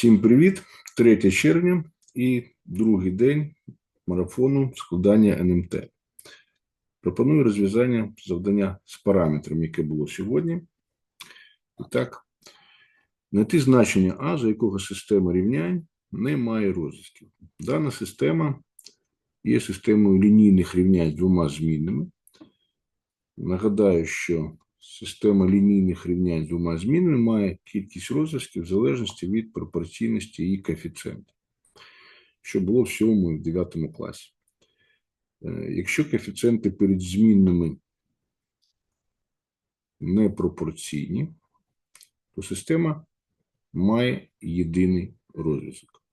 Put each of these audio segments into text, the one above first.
Всім привіт! 3 червня і другий день марафону складання НМТ. Пропоную розв'язання завдання з параметрами, яке було сьогодні. І так, знайти значення А, за якого система рівнянь не має розв'язків. Дана система є системою лінійних рівнянь з двома змінними. Нагадаю, що система лінійних рівнянь з двома змінами має кількість розв'язків в залежності від пропорційності її коефіцієнту, що було в 7 і в 9 класі. Е, Якщо коефіцієнти перед змінними непропорційні, то система має єдиний розв'язок.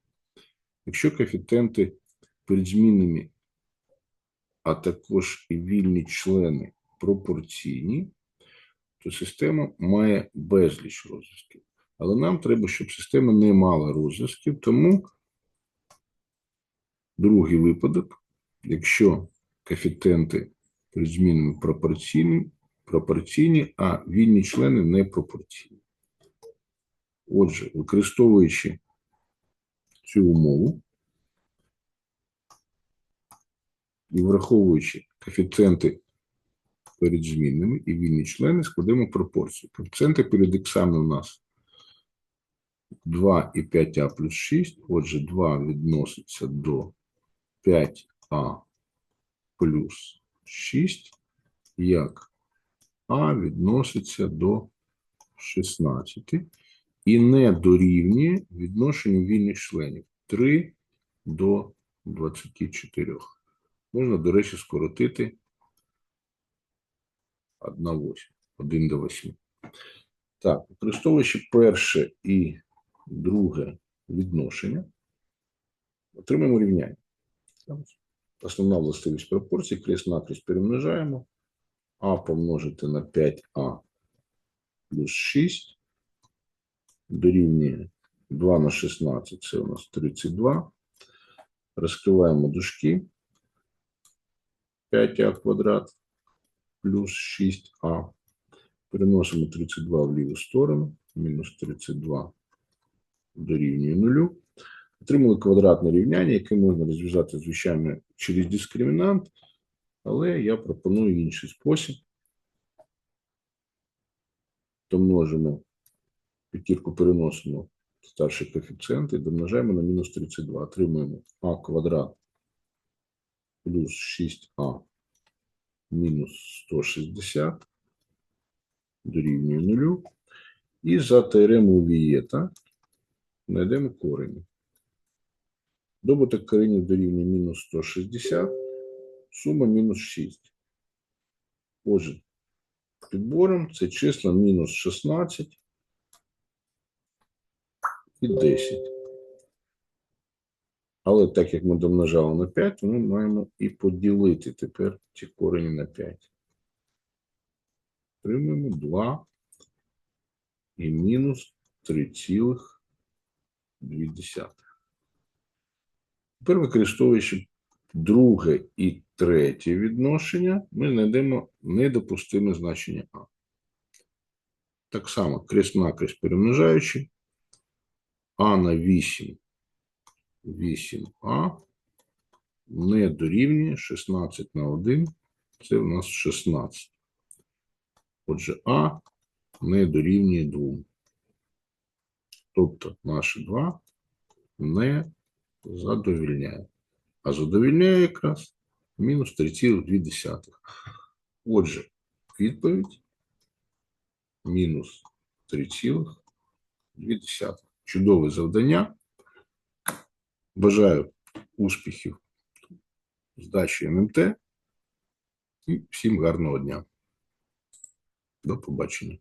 Якщо коефіцієнти перед змінними, а також і вільні члени пропорційні, то система має безліч розв'язків. Але нам треба, щоб система не мала розв'язків, тому другий випадок, якщо коефіцієнти перед змінами пропорційні, пропорційні, а вільні члени не пропорційні. Отже, використовуючи цю умову і враховуючи коефіцієнти перед змінними і вільні члени складемо пропорцію. Коефіцієнти перед іксами у нас 2 і 5а плюс 6. Отже, 2 відноситься до 5а плюс 6, як а відноситься до 16 і не дорівнює відношенню вільних членів 3 до 24. Можна, до речі, скоротити 1 8, 1 до 8. Так, використовуючи перше і друге відношення, отримаємо рівняння. Основна властивість пропорції, крест накрест перемножаємо. А помножити на 5а плюс 6 дорівнює 2 на 16, це у нас 32. Розкриваємо дужки. 5а квадрат плюс 6а. Переносимо 32 в ліву сторону. Мінус 32 дорівнює нулю. Отримали квадратне рівняння, яке можна розв'язати, звичайно, через дискримінант, але я пропоную інший спосіб. То множимо п'ятірку переносимо в старші коефіцієнти, домножаємо на мінус 32. Отримуємо а квадрат плюс 6а мінус 160 дорівнює нулю. І за теоремою Вієта знайдемо корені. Добуток коренів дорівнює мінус 160, сума мінус 6. Отже, підбором це числа мінус 16 і 10. Але так як ми домножали на 5, то ми маємо і поділити тепер ці корені на 5. Отримуємо 2 і мінус 3,2. Тепер, використовуючи друге і третє відношення, ми знайдемо недопустиме значення А. Так само крест-накрест перемножаючи А на 8 8а не дорівнює 16 на 1, це у нас 16. Отже, А не дорівнює 2. Тобто наше 2 не задовільняє. А задовільняє якраз мінус 3,2. Отже, відповідь мінус 3,2. Чудове завдання. Бажаю успіхів здачі ММТ і всім гарного дня. До побачення.